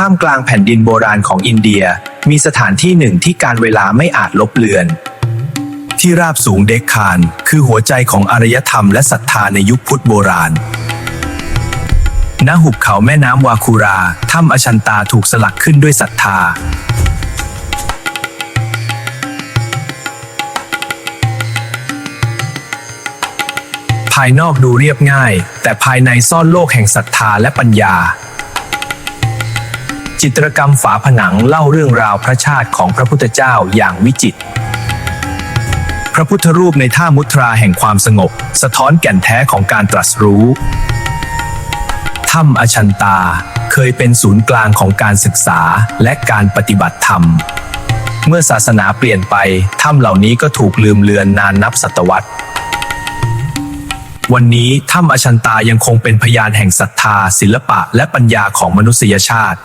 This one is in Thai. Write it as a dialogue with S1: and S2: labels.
S1: ท่ามกลางแผ่นดินโบราณของอินเดีย มีสถานที่หนึ่งที่การเวลาไม่อาจลบเลือน ที่ราบสูงเดคคาน คือหัวใจของอารยธรรมและศรัทธาในยุคพุทธโบราณณหุบเขาแม่น้ำวาคูรา ถ้ำอชันตาถูกสลักขึ้นด้วยศรัทธา ภายนอกดูเรียบง่าย แต่ภายในซ่อนโลกแห่งศรัทธาและปัญญา จิตรกรรมฝาผนังเล่าเรื่องราวพระชาติของพระพุทธเจ้าอย่างวิจิตรพระพุทธรูปในท่ามุตราแห่งความสงบ สะท้อนแก่นแท้ของการตรัสรู้ถ้ำอชันตาเคยเป็นศูนย์กลางของการศึกษาและการปฏิบัติธรรม เมื่อศาสนาเปลี่ยนไปถ้ำเหล่านี้ก็ถูกลืมเลือนนานนับศตวรรษ วันนี้ถ้ำอชันตายังคงเป็นพยานแห่งศรัทธา ศิลปะและปัญญาของมนุษยชาติ